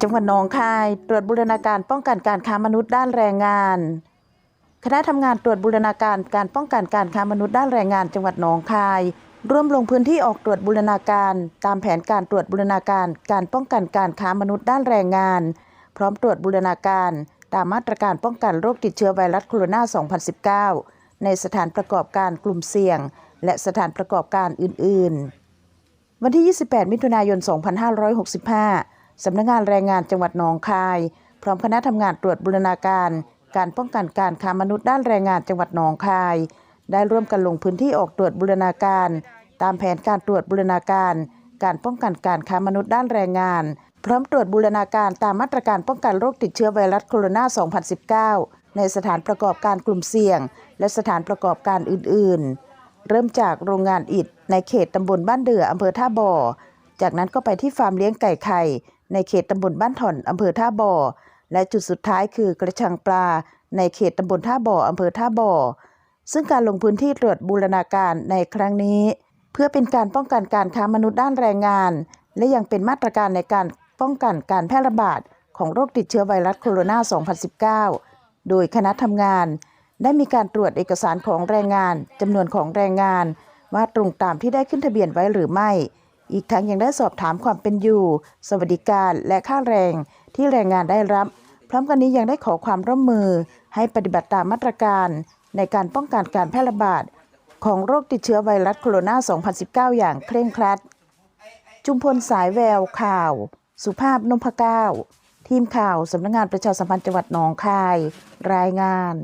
จังหวัดหนองคาย ตรวจบูรณาการป้องกันการค้ามนุษย์ด้านแรงงาน คณะทำงานตรวจบูรณาการการป้องกันการค้ามนุษย์ด้านแรงงาน จังหวัดหนองคาย ร่วมลงพื้นที่ออกตรวจบูรณาการ ตามแผนการตรวจบูรณาการการป้องกันการค้ามนุษย์ด้านแรงงาน พร้อมตรวจบูรณาการ ตามมาตรการป้องกันโรคติดเชื้อไวรัสโคโรนา 2019 ในสถานประกอบการกลุ่มเสี่ยง และสถานประกอบการอื่น ๆ วันที่ 28 มิถุนายน 2565 สำนักงานแรงงานจังหวัดหนองคาย พร้อมคณะทำงานตรวจบูรณาการ การป้องกันการค้ามนุษย์ด้านแรงงานจังหวัดหนองคาย ได้ร่วมกันลงพื้นที่ออกตรวจบูรณาการ ตามแผนการตรวจบูรณาการ การป้องกันการค้ามนุษย์ด้านแรงงาน พร้อมตรวจบูรณาการตามมาตรการป้องกันโรคติดเชื้อไวรัสโคโรนา 2019 ในสถานประกอบการกลุ่มเสี่ยง และสถานประกอบการอื่น ๆ เริ่มจากโรงงานอิฐในเขตตำบลบ้านเดืออำเภอท่าบ่อ จากนั้นก็ไปที่ฟาร์มเลี้ยงไก่ไข่ ในเขตตำบลบ้านถ่อนอำเภอท่าบ่อ และจุดสุดท้ายคือกระชังปลา ในเขตตำบลท่าบ่ออำเภอท่าบ่อ ซึ่งการลงพื้นที่ตรวจบูรณาการในครั้งนี้ เพื่อเป็นการป้องกันการค้ามนุษย์ด้านแรงงาน และยังเป็นมาตรการในการป้องกันการแพร่ระบาดของโรคติดเชื้อไวรัสโคโรนา 2019 โดยคณะทำงาน ได้มีการตรวจเอกสารของแรงงานจำนวนของแรงงาน ว่าตรงตามที่ได้ขึ้นทะเบียนไว้หรือไม่ อีกทั้งยังได้สอบถามความเป็นอยู่ สวัสดิการและค่าแรงที่แรงงานได้รับ พร้อมกันนี้ยังได้ขอความร่วมมือ ให้ปฏิบัติตามมาตรการในการป้องกันการแพร่ระบาดของโรคติดเชื้อไวรัสโคโรนา 2019 อย่างเคร่งครัด จุมพลสายแววข่าว สุภาพนพเก้าทีมข่าวสำนักงานประชาสัมพันธ์จังหวัดหนองคาย รายงาน